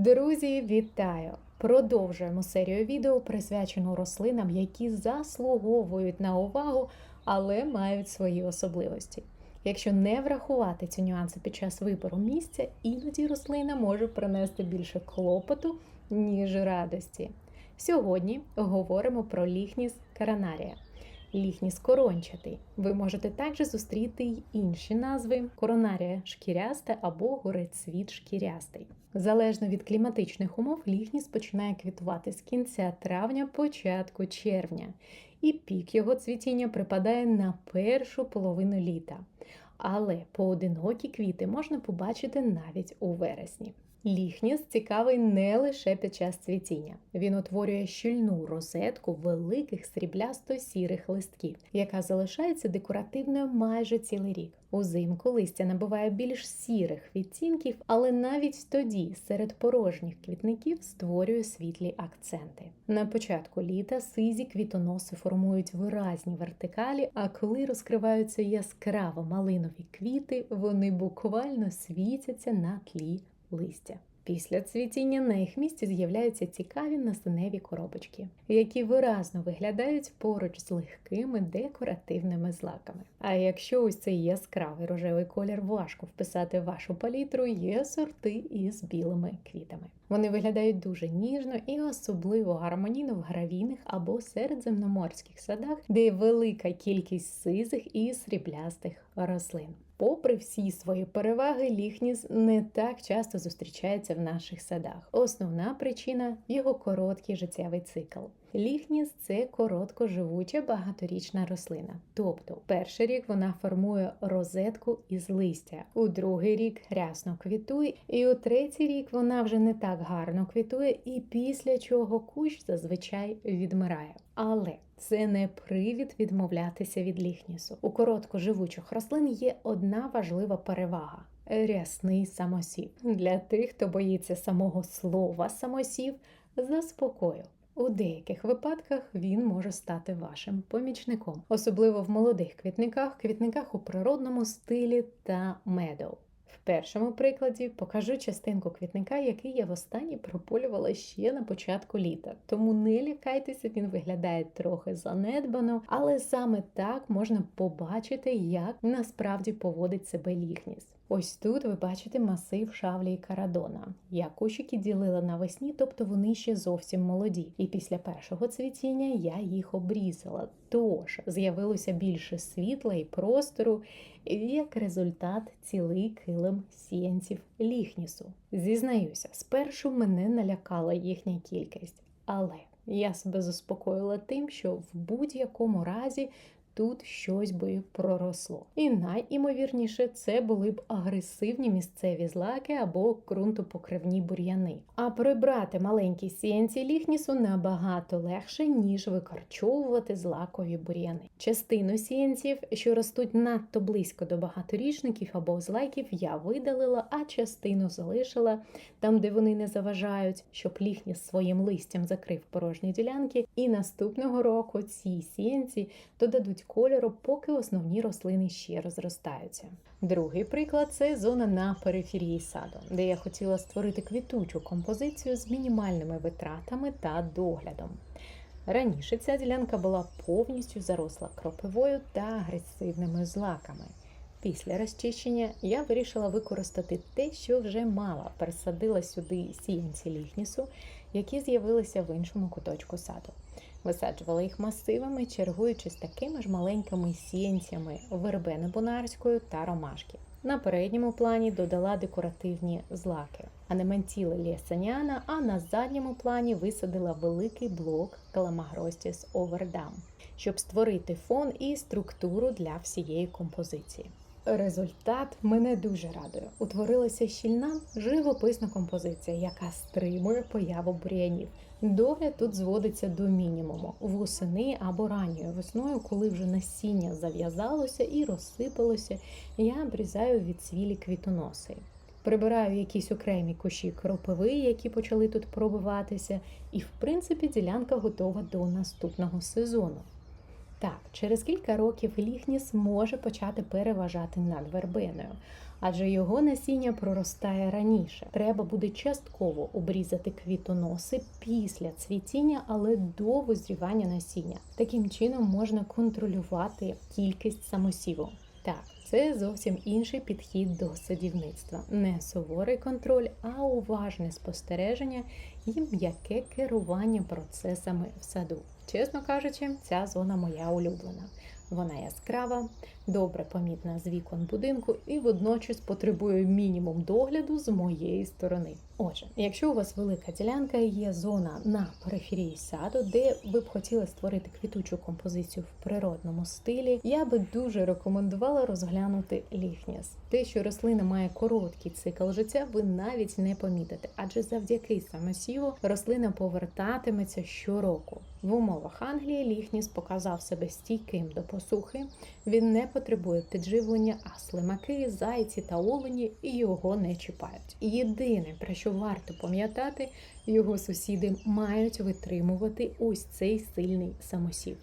Друзі, вітаю! Продовжуємо серію відео, присвячену рослинам, які заслуговують на увагу, але мають свої особливості. Якщо не врахувати ці нюанси під час вибору місця, іноді рослина може принести більше клопоту, ніж радості. Сьогодні говоримо про ліхніс каранарія. Ліхніс корончатий. Ви можете також зустріти й інші назви: коронарія шкіряста або горецвіт шкірястий. Залежно від кліматичних умов, ліхніс починає квітувати з кінця травня, початку червня, і пік його цвітіння припадає на першу половину літа. Але поодинокі квіти можна побачити навіть у вересні. Ліхніс цікавий не лише під час цвітіння. Він утворює щільну розетку великих сріблясто-сірих листків, яка залишається декоративною майже цілий рік. Узимку листя набуває більш сірих відтінків, але навіть тоді серед порожніх квітників створює світлі акценти. На початку літа сизі квітоноси формують виразні вертикалі, а коли розкриваються яскраво малинові квіти, вони буквально світяться на тлі листя. Після цвітіння на їх місці з'являються цікаві насеневі коробочки, які виразно виглядають поруч з легкими декоративними злаками. А якщо ось цей яскравий рожевий колір важко вписати в вашу палітру, є сорти із білими квітами. Вони виглядають дуже ніжно і особливо гармонійно в гравійних або середземноморських садах, де є велика кількість сизих і сріблястих рослин. Попри всі свої переваги, ліхніс не так часто зустрічається в наших садах. Основна причина його короткий життєвий цикл. Ліхніс це короткоживуча багаторічна рослина. Тобто, перший рік вона формує розетку із листя, у другий рік рясно квітує, і у третій рік вона вже не так гарно квітує, і після чого кущ зазвичай відмирає. Але це не привід відмовлятися від ліхнісу. У короткоживучих рослин є одна важлива перевага. Рясний самосів. Для тих, хто боїться самого слова самосів, заспокою. У деяких випадках він може стати вашим помічником, особливо в молодих квітниках, квітниках у природному стилі та медоу. В першому прикладі покажу частинку квітника, який я востаннє прополювала ще на початку літа. Тому не лякайтеся, він виглядає трохи занедбано, але саме так можна побачити, як насправді поводить себе ліхніс. Ось тут ви бачите масив шавлі і карадона. Я кущики ділила навесні, тобто вони ще зовсім молоді. І після першого цвітіння я їх обрізала. Тож з'явилося більше світла і простору, як результат цілий килим сіянців ліхнісу. Зізнаюся, спершу мене налякала їхня кількість, але я себе заспокоїла тим, що в будь-якому разі тут щось би проросло. І найімовірніше це були б агресивні місцеві злаки або ґрунтопокривні бур'яни. А прибрати маленькі сіянці ліхнісу набагато легше, ніж викорчовувати злакові бур'яни. Частину сіянців, що ростуть надто близько до багаторічників або злаків, я видалила, а частину залишила там, де вони не заважають, щоб ліхніс своїм листям закрив порожні ділянки. І наступного року ці сіянці додадуть кольору, поки основні рослини ще розростаються. Другий приклад це зона на периферії саду, де я хотіла створити квітучу композицію з мінімальними витратами та доглядом. Раніше ця ділянка була повністю заросла кропивою та агресивними злаками. Після розчищення я вирішила використати те, що вже мала, пересадила сюди сіянці ліхнісу, які з'явилися в іншому куточку саду. Висаджувала їх масивами, чергуючи з такими ж маленькими сіянцями вербени бунарської та ромашки. На передньому плані додала декоративні злаки, анементіли лєсаняна, а на задньому плані висадила великий блок каламагростіс овердам, щоб створити фон і структуру для всієї композиції. Результат мене дуже радує. Утворилася щільна живописна композиція, яка стримує появу бур'янів. Догляд тут зводиться до мінімуму восени або ранньою весною, коли вже насіння зав'язалося і розсипалося, я обрізаю відсвілі квітоноси. Прибираю якісь окремі кущі кропиви, які почали тут пробиватися, і в принципі ділянка готова до наступного сезону. Так, через кілька років ліхніс може почати переважати над вербеною, адже його насіння проростає раніше. Треба буде частково обрізати квітоноси після цвітіння, але до визрівання насіння. Таким чином можна контролювати кількість самосіву. Так, це зовсім інший підхід до садівництва. Не суворий контроль, а уважне спостереження і м'яке керування процесами в саду. Чесно кажучи, ця зона моя улюблена. Вона яскрава, добре помітна з вікон будинку і водночас потребує мінімум догляду з моєї сторони. Отже, якщо у вас велика ділянка є зона на периферії саду, де ви б хотіли створити квітучу композицію в природному стилі, я би дуже рекомендувала розглянути ліхніс. Те, що рослина має короткий цикл життя, ви навіть не помітите, адже завдяки самосіву рослина повертатиметься щороку. В умовах Англії ліхніс показав себе стійким до посухи. Він не потребує підживлення, а слимаки, зайці та олені його не чіпають. Єдине, про що варто пам'ятати, його сусіди мають витримувати ось цей сильний самосів.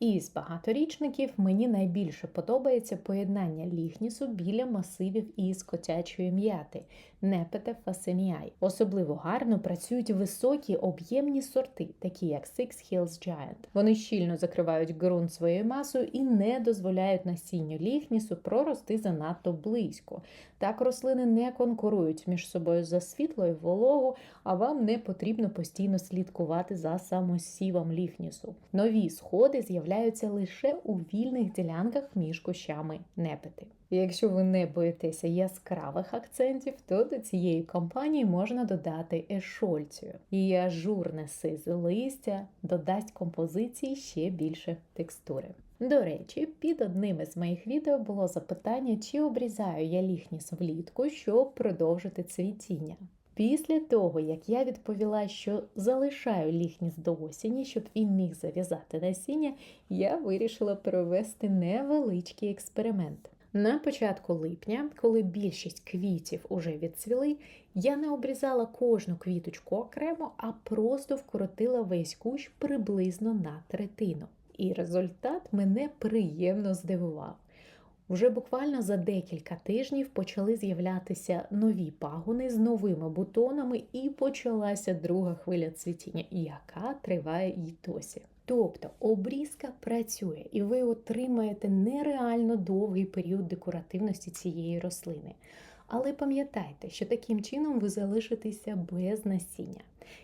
Із багаторічників мені найбільше подобається поєднання ліхнісу біля масивів із котячої м'яти Непете фасеміай. Особливо гарно працюють високі об'ємні сорти, такі як Six Hills Giant. Вони щільно закривають ґрунт своєю масою і не дозволяють насінню ліхнісу прорости занадто близько. Так рослини не конкурують між собою за світло і вологу, а вам не потрібно постійно слідкувати за самосівом ліхнісу. Нові сходи з'являються лише у вільних ділянках між кущами непити. Якщо ви не боїтеся яскравих акцентів, то до цієї компанії можна додати ешольцію. І ажурне сизе листя додасть композиції ще більше текстури. До речі, під одним із моїх відео було запитання, чи обрізаю я ліхніс влітку, щоб продовжити цвітіння. Після того, як я відповіла, що залишаю ліхніс до осені, щоб він міг зав'язати насіння, я вирішила провести невеличкий експеримент. На початку липня, коли більшість квітів уже відцвіли, я не обрізала кожну квіточку окремо, а просто вкоротила весь кущ приблизно на третину. І результат мене приємно здивував. Вже буквально за декілька тижнів почали з'являтися нові пагони з новими бутонами, і почалася друга хвиля цвітіння, яка триває й досі. Тобто обрізка працює, і ви отримаєте нереально довгий період декоративності цієї рослини. Але пам'ятайте, що таким чином ви залишитеся без насіння.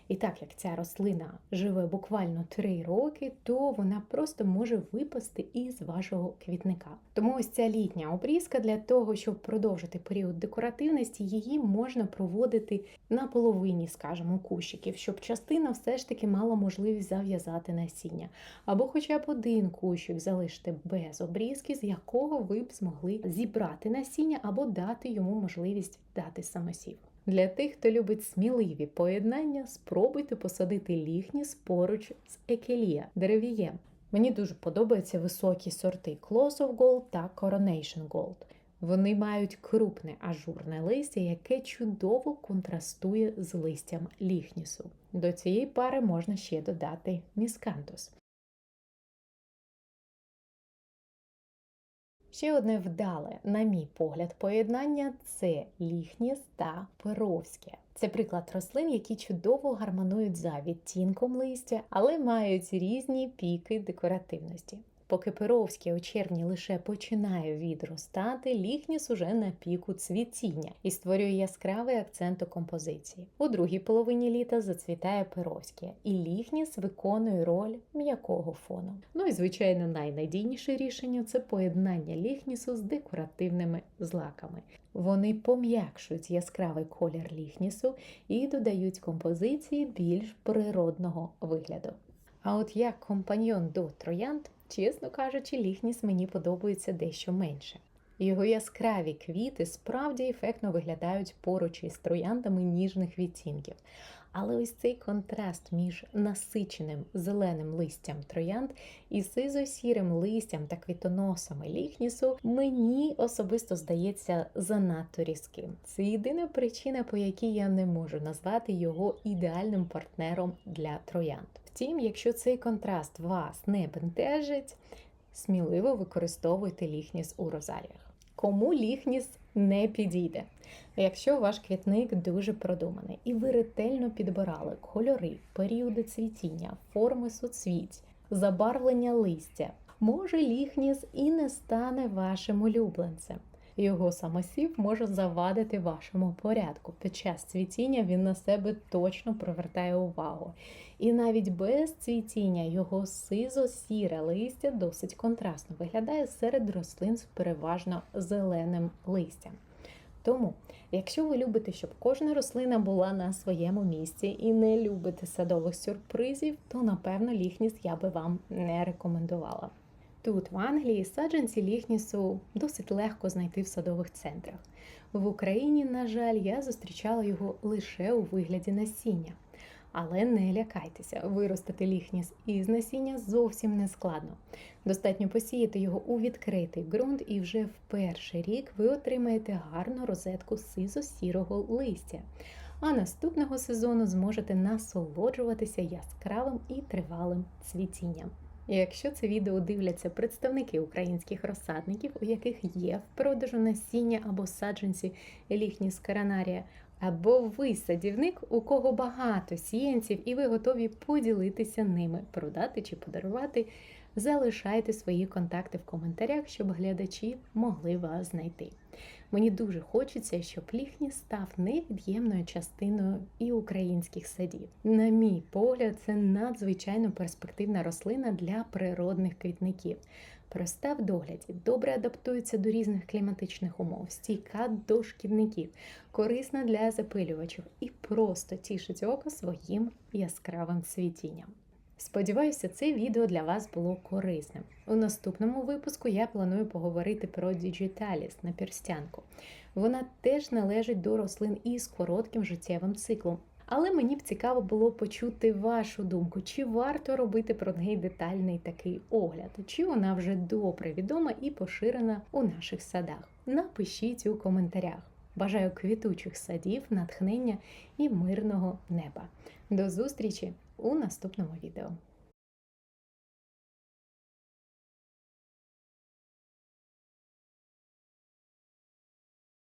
І так як ця рослина живе буквально 3 роки, то вона просто може випасти із вашого квітника. Тому ось ця літня обрізка для того, щоб продовжити період декоративності, її можна проводити на половині, скажімо, кущиків, щоб частина все ж таки мала можливість зав'язати насіння. Або хоча б один кущик залишити без обрізки, з якого ви б змогли зібрати насіння або дати йому можливість дати самосів. Для тих, хто любить сміливі поєднання, спробуйте посадити ліхніс поруч з екелія деревієм. Мені дуже подобаються високі сорти Close of Gold та Coronation Gold. Вони мають крупне ажурне листя, яке чудово контрастує з листям ліхнісу. До цієї пари можна ще додати міскантус. Ще одне вдале, на мій погляд, поєднання це ліхніс та перовське. Це приклад рослин, які чудово гармонують за відтінком листя, але мають різні піки декоративності. Поки Перовський у червні лише починає відростати, ліхніс уже на піку цвітіння і створює яскравий акцент у композиції. У другій половині літа зацвітає Перовське, і ліхніс виконує роль м'якого фону. Ну і звичайно, найнадійніше рішення це поєднання ліхнісу з декоративними злаками. Вони пом'якшують яскравий колір ліхнісу і додають композиції більш природного вигляду. А от як компаньйон до троянд Чесно кажучи, ліхніс мені подобається дещо менше. Його яскраві квіти справді ефектно виглядають поруч із трояндами ніжних відтінків. Але ось цей контраст між насиченим зеленим листям троянд і сизо-сірим листям та квітоносами ліхнісу мені особисто здається занадто різким. Це єдина причина, по якій я не можу назвати його ідеальним партнером для троянд. Втім, якщо цей контраст вас не бентежить, сміливо використовуйте ліхніс у розаріях. Кому ліхніс не підійде? Якщо ваш квітник дуже продуманий і ви ретельно підбирали кольори, періоди цвітіння, форми суцвіть, забарвлення листя, може ліхніс і не стане вашим улюбленцем. Його самосів може завадити вашому порядку. Під час цвітіння він на себе точно привертає увагу. І навіть без цвітіння його сизо-сіре листя досить контрастно виглядає серед рослин з переважно зеленим листям. Тому, якщо ви любите, щоб кожна рослина була на своєму місці і не любите садових сюрпризів, то напевно ліхніс я би вам не рекомендувала. Тут, в Англії, саджанці ліхнісу досить легко знайти в садових центрах. В Україні, на жаль, я зустрічала його лише у вигляді насіння. Але не лякайтеся, виростити ліхніс із насіння зовсім не складно. Достатньо посіяти його у відкритий ґрунт, і вже в перший рік ви отримаєте гарну розетку сизо-сірого листя. А наступного сезону зможете насолоджуватися яскравим і тривалим цвітінням. Якщо це відео дивляться представники українських розсадників, у яких є в продажу насіння або саджанці ліхніс каранарія, або ви садівник, у кого багато сіянців, і ви готові поділитися ними, продати чи подарувати, залишайте свої контакти в коментарях, щоб глядачі могли вас знайти. Мені дуже хочеться, щоб ліхні став невід'ємною частиною і українських садів. На мій погляд, це надзвичайно перспективна рослина для природних квітників. Проста в догляді, добре адаптується до різних кліматичних умов, стійка до шкідників, корисна для запилювачів і просто тішить око своїм яскравим цвітінням. Сподіваюся, це відео для вас було корисним. У наступному випуску я планую поговорити про діджиталіс на перстянку. Вона теж належить до рослин із коротким життєвим циклом. Але мені б цікаво було почути вашу думку, чи варто робити про неї детальний такий огляд, чи вона вже добре відома і поширена у наших садах. Напишіть у коментарях. Бажаю квітучих садів, натхнення і мирного неба. До зустрічі у наступному відео.